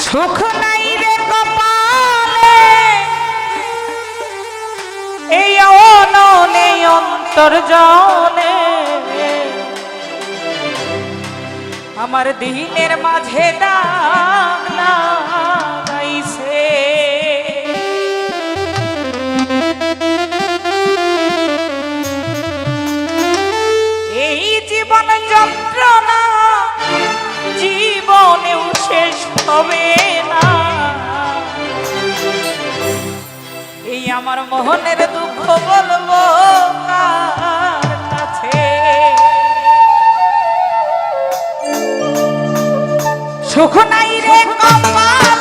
সুখ নাই রে কপালে। এই অননে অন্তর্জনে আমার দিনের মাঝে দাগ না সুখ নাই রে কম্পা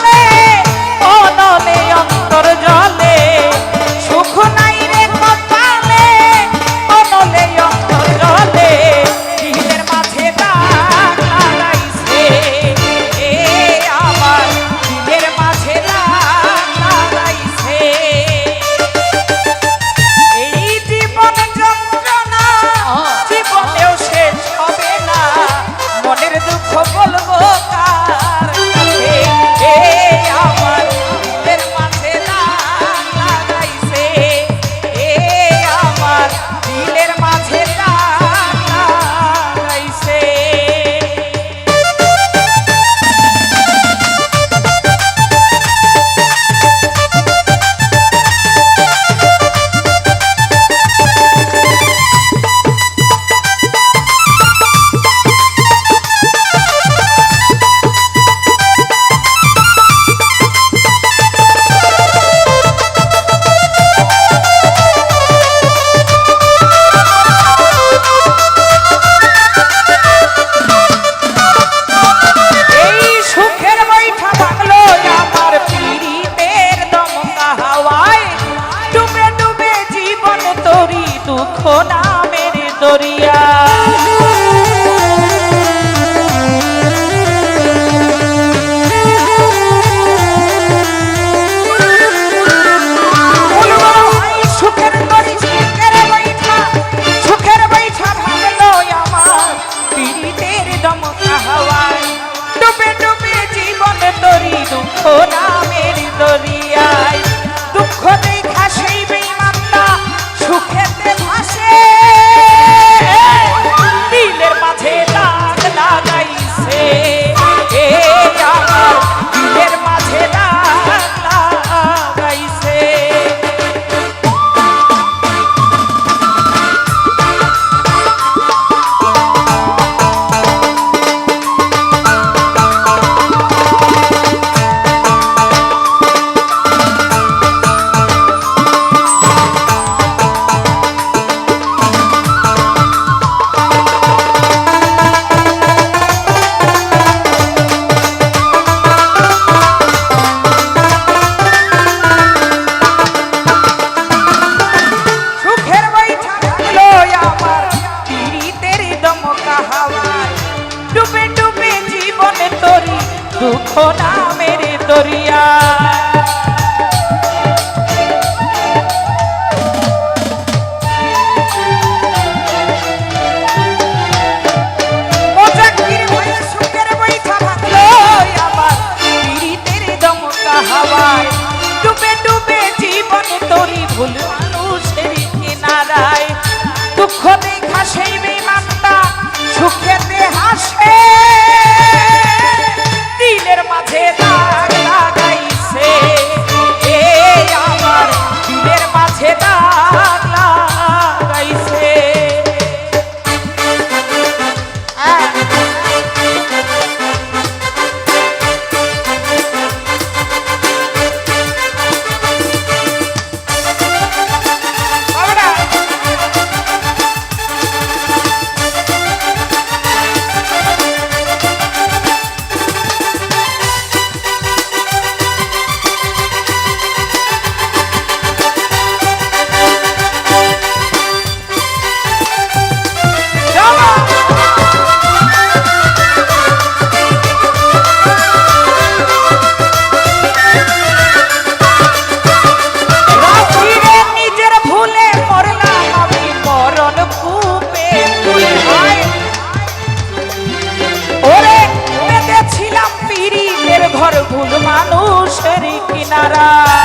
নারা